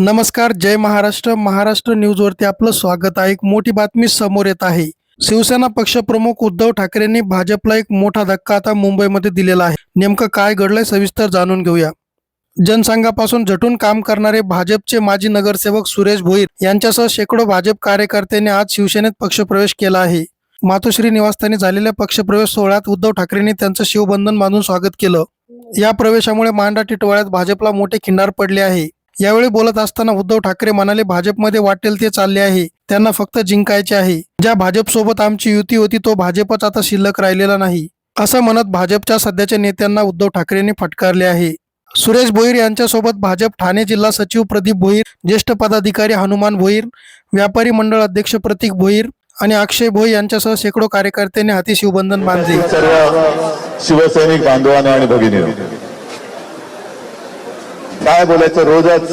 नमस्कार जय महाराष्ट्र. महाराष्ट्र न्यूजवरती आपलं स्वागत आहे. एक मोठी बातमी समोर येत आहे. शिवसेना पक्षप्रमुख उद्धव ठाकरेंनी भाजपला एक मोठा धक्का आता मुंबईमध्ये दिलेला आहे. नेमकं काय घडलंय सविस्तर जाणून घेऊया. जनसंघापासून झटून काम करणारे भाजपचे माजी नगरसेवक सुरेश भोईर यांच्यासह शेकडो भाजप कार्यकर्त्यांनी आज शिवसेनेत पक्षप्रवेश केला आहे. मातोश्री निवासस्थानी झालेल्या पक्षप्रवेश सोहळ्यात उद्धव ठाकरेंनी त्यांचं शिवबंधन बांधून स्वागत केलं. या प्रवेशामुळे मांडा टिटवाळ्यात भाजपला मोठे खिंडार पडले आहे. यावेळी बोलत असताना उद्धव ठाकरे म्हणाले भाजपमध्ये वाटेल ते चालले आहे. त्यांना फक्त जिंकायचे आहे. ज्या भाजप सोबत आमची युती होती तो भाजपच आता शिल्लक राहिलेला नाही. असं म्हणत भाजपच्या सध्याच्या नेत्यांना उद्धव ठाकरेंनी फटकारले आहे. सुरेश भोईर यांच्यासोबत भाजप ठाणे जिल्हा सचिव प्रदीप भोईर ज्येष्ठ पदाधिकारी हनुमान भोईर व्यापारी मंडळ अध्यक्ष प्रतीक भोईर आणि अक्षय भोई यांच्यासह शेकडो कार्यकर्त्यांनी हाती शिवबंधन बांधले. सर्व शिवसैनिक बांधवांनो आणि भगिनी काय बोलायचं रोजच?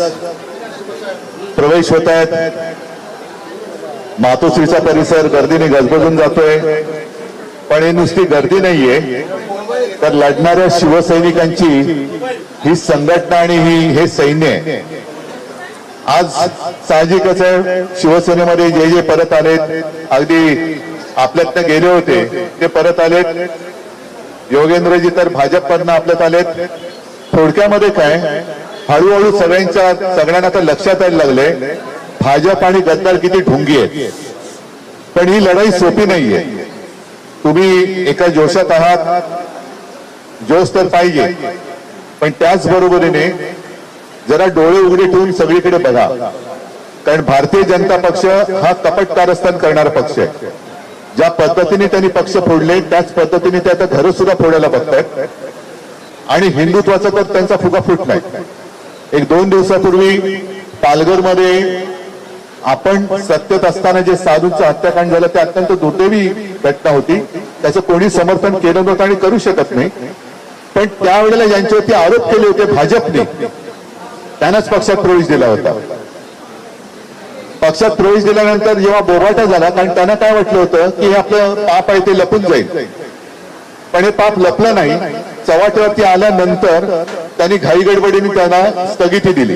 प्रवेश होत आहेत. मातोश्रीचा परिसर गर्दीने गजबजून जातोय. पण ही नुसती गर्दी नाहीये. तर लढणाऱ्या शिवसैनिकांची ही संघटना आणि ही हे सैन्य. आहे आज साहजिकच आहे. शिवसेनेमध्ये जे जे परत आलेत अगदी आपल्यातनं गेले होते ते परत आलेत. योगेंद्रजी तर भाजपमधनं आपल्यात आलेत. थोडक्यामध्ये काय? हळूहळू सगळ्यांच्या सगळ्यांना आता लक्षात यायला लागले भाजप आणि गद्दार किती ढुंगी आहेत. पण ही लढाई सोपी नाहीये. तुम्ही एका जोशात आहात जोश तर पाहिजे. पण त्याच बरोबरीने जरा डोळे उघडे ठेवून सगळीकडे बघा. कारण भारतीय जनता पक्ष हा कपट कारस्थान करणारा पक्ष आहे. ज्या पद्धतीने त्यांनी पक्ष फोडले त्याच पद्धतीने ते आता घरं सुद्धा फोडायला बघतायत. आणि हिंदुत्वाचा तर त्यांचा फुगा फुटलाय. एक दोन दिवसापूर्वी पालघरमध्ये आपण सत्तेत असताना जे साधूंचं हत्याकांड झालं ते अत्यंत दुर्दैवी घटना होती. त्याचं कोणी समर्थन केलं नव्हतं आणि करू शकत नाही. पण त्यावेळेला ज्यांच्यावरती आरोप केले होते भाजपने. त्यांनाच पक्षात प्रवेश दिला होता. पक्षात प्रवेश दिल्यानंतर जेव्हा बोबाटा झाला कारण त्यांना काय वाटलं होतं की हे आपलं पाप आहे ते लपून जाईल. पण हे पाप लपलं नाही. चव्हाट्यावरती आल्यानंतर त्यांनी घाईगडबडीने त्यांना स्थगिती दिली.